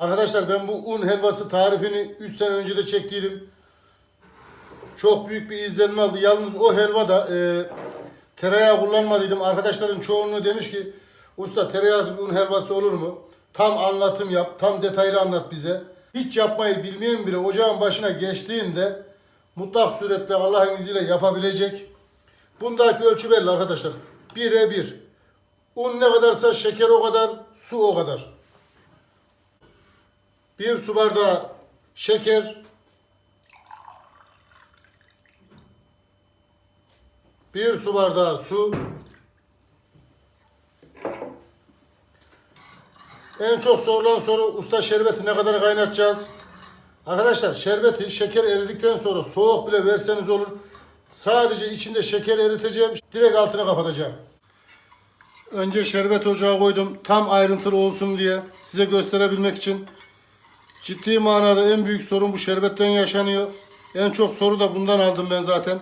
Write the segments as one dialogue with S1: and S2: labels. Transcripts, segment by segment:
S1: Arkadaşlar ben bu un helvası tarifini 3 sene önce de çektiydim. Çok büyük bir izlenme aldı. Yalnız o helvada e, tereyağı kullanmadıydım. Arkadaşların çoğunluğu demiş ki usta tereyağsız un helvası olur mu? Tam anlatım yap, tam detaylı anlat bize. Hiç yapmayı bilmeyen biri ocağın başına geçtiğinde mutlak surette Allah'ın izniyle yapabilecek. Bundaki ölçü belli arkadaşlar. 1'e 1. Un ne kadarsa şeker o kadar, su o kadar. Bir su bardağı şeker, bir su bardağı su, en çok sorulan soru usta şerbeti ne kadar kaynatacağız? Arkadaşlar şerbeti şeker eridikten sonra soğuk bile verseniz olur. Sadece içinde şeker eriteceğim, direkt altını kapatacağım. Önce şerbet ocağa koydum tam ayrıntılı olsun diye size gösterebilmek için. Ciddi manada en büyük sorun bu şerbetten yaşanıyor. En çok soru da bundan aldım ben zaten.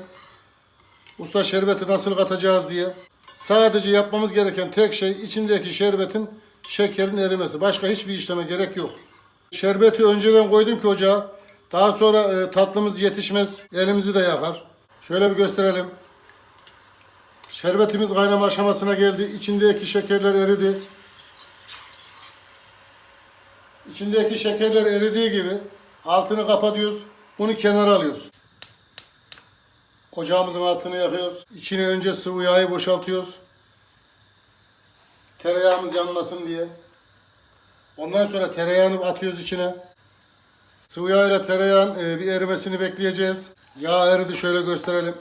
S1: Usta şerbeti nasıl katacağız diye. Sadece yapmamız gereken tek şey içindeki şerbetin şekerin erimesi. Başka hiçbir işleme gerek yok. Şerbeti önceden koydum ki ocağa. Daha sonra e, tatlımız yetişmez. Elimizi de yakar. Şöyle bir gösterelim. Şerbetimiz kaynama aşamasına geldi. İçindeki şekerler eridi. İçindeki şekerler eridiği gibi altını kapatıyoruz. Bunu kenara alıyoruz. Ocağımızın altını yakıyoruz. İçine önce sıvı yağı boşaltıyoruz. Tereyağımız yanmasın diye. Ondan sonra tereyağını atıyoruz içine. Sıvı yağ ile tereyağın e, bir erimesini bekleyeceğiz. Yağ eridi şöyle gösterelim.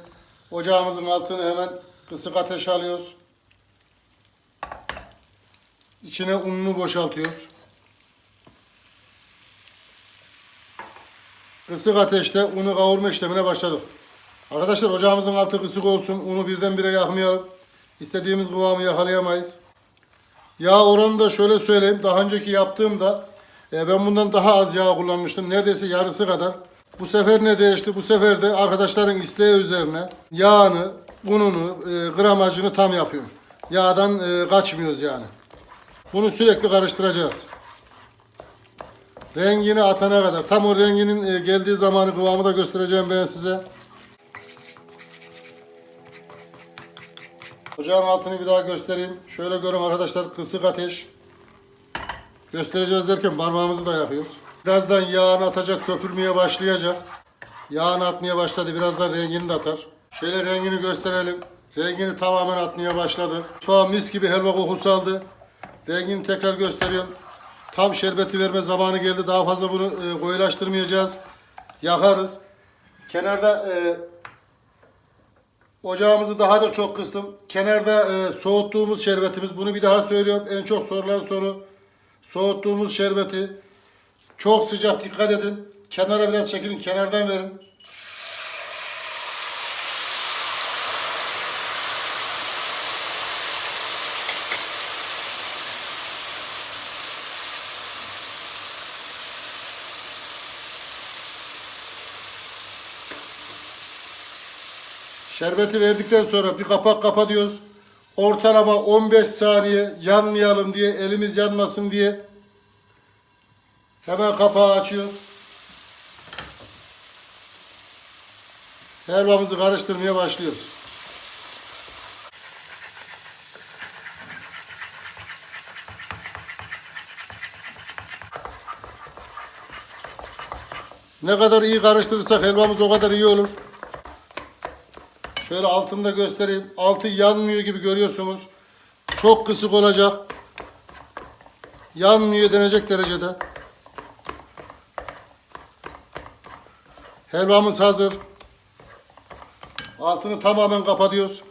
S1: Ocağımızın altını hemen kısık ateşe alıyoruz. İçine ununu boşaltıyoruz. Kısık ateşte unu kavurma işlemine başladık. Arkadaşlar ocağımızın altı kısık olsun. Unu birdenbire yakmayalım. İstediğimiz kıvamı yakalayamayız. Yağ oranını da şöyle söyleyeyim. Daha önceki yaptığımda e, ben bundan daha az yağ kullanmıştım. Neredeyse yarısı kadar. Bu sefer ne değişti? Bu sefer de arkadaşların isteği üzerine yağını, ununu, e, gramajını tam yapıyorum. Yağdan e, kaçmıyoruz yani. Bunu sürekli karıştıracağız. Rengini atana kadar. Tam o renginin e, geldiği zamanı kıvamı da göstereceğim ben size. Ocağın altını bir daha göstereyim. Şöyle görün arkadaşlar kısık ateş. Göstereceğiz derken parmağımızı da yakıyoruz. Birazdan yağını atacak, köpürmeye başlayacak. Yağını atmaya başladı. Birazdan rengini de atar. Şöyle rengini gösterelim. Rengini tamamen atmaya başladı. Mutfağa mis gibi helva kokusu aldı. Rengini tekrar gösteriyorum. Tam şerbeti verme zamanı geldi. Daha fazla bunu e, koyulaştırmayacağız. Yakarız. Kenarda e, ocağımızı daha da çok kıstım. Kenarda e, soğuttuğumuz şerbetimiz. Bunu bir daha söylüyorum. En çok sorulan soru. Soğuttuğumuz şerbeti. Çok sıcak dikkat edin. Kenara biraz çekilin. Kenardan verin. Şerbeti verdikten sonra bir kapak kapatıyoruz. Ortalama 15 saniye yanmayalım diye, elimiz yanmasın diye hemen kapağı açıyoruz. Helvamızı karıştırmaya başlıyoruz. Ne kadar iyi karıştırırsak helvamız o kadar iyi olur. Şöyle altında göstereyim. Altı yanmıyor gibi görüyorsunuz. Çok kısık olacak. Yanmıyor denecek derecede. Helvamız hazır. Altını tamamen kapatıyoruz.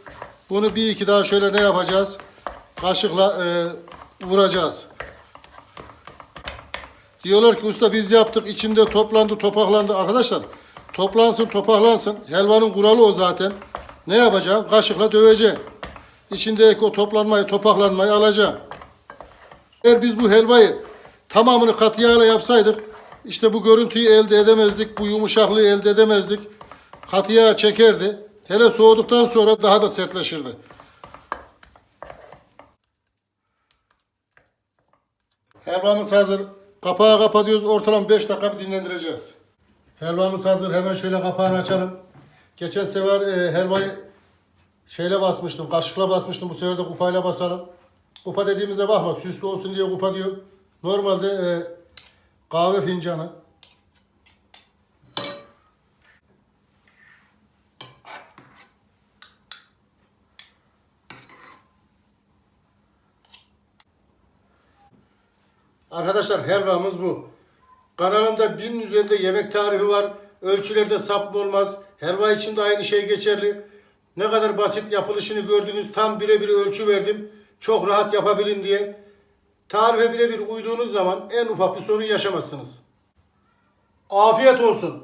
S1: Bunu bir iki daha şöyle ne yapacağız? Kaşıkla e, vuracağız. Diyorlar ki usta biz yaptık içinde toplandı topaklandı. Arkadaşlar toplansın topaklansın. Helvanın kuralı o zaten. Ne yapacaksın? Kaşıkla döveceksin. İçindeki o toplanmayı topaklanmayı alacaksın. Eğer biz bu helvayı tamamını katı yağla yapsaydık işte bu görüntüyü elde edemezdik. Bu yumuşaklığı elde edemezdik. Katı yağ çekerdi. Hele soğuduktan sonra daha da sertleşirdi. Helvamız hazır. Kapağı kapatıyoruz. Ortalama 5 dakika dinlendireceğiz. Helvamız hazır. Hemen şöyle kapağını açalım. Geçen sefer e, helvayı şeyle basmıştım. Kaşıkla basmıştım. Bu sefer de kupayla basalım. Kupa dediğimize bakma. Süslü olsun diye kupa diyor. Normalde e, kahve fincanı. Arkadaşlar helvamız bu. Kanalımda binin üzerinde yemek tarifi var. Ölçülerde sapma olmaz. Helva için de aynı şey geçerli. Ne kadar basit yapılışını gördünüz. Tam birebir ölçü verdim. Çok rahat yapabilin diye. Tarife birebir uyduğunuz zaman en ufak bir sorun yaşamazsınız. Afiyet olsun.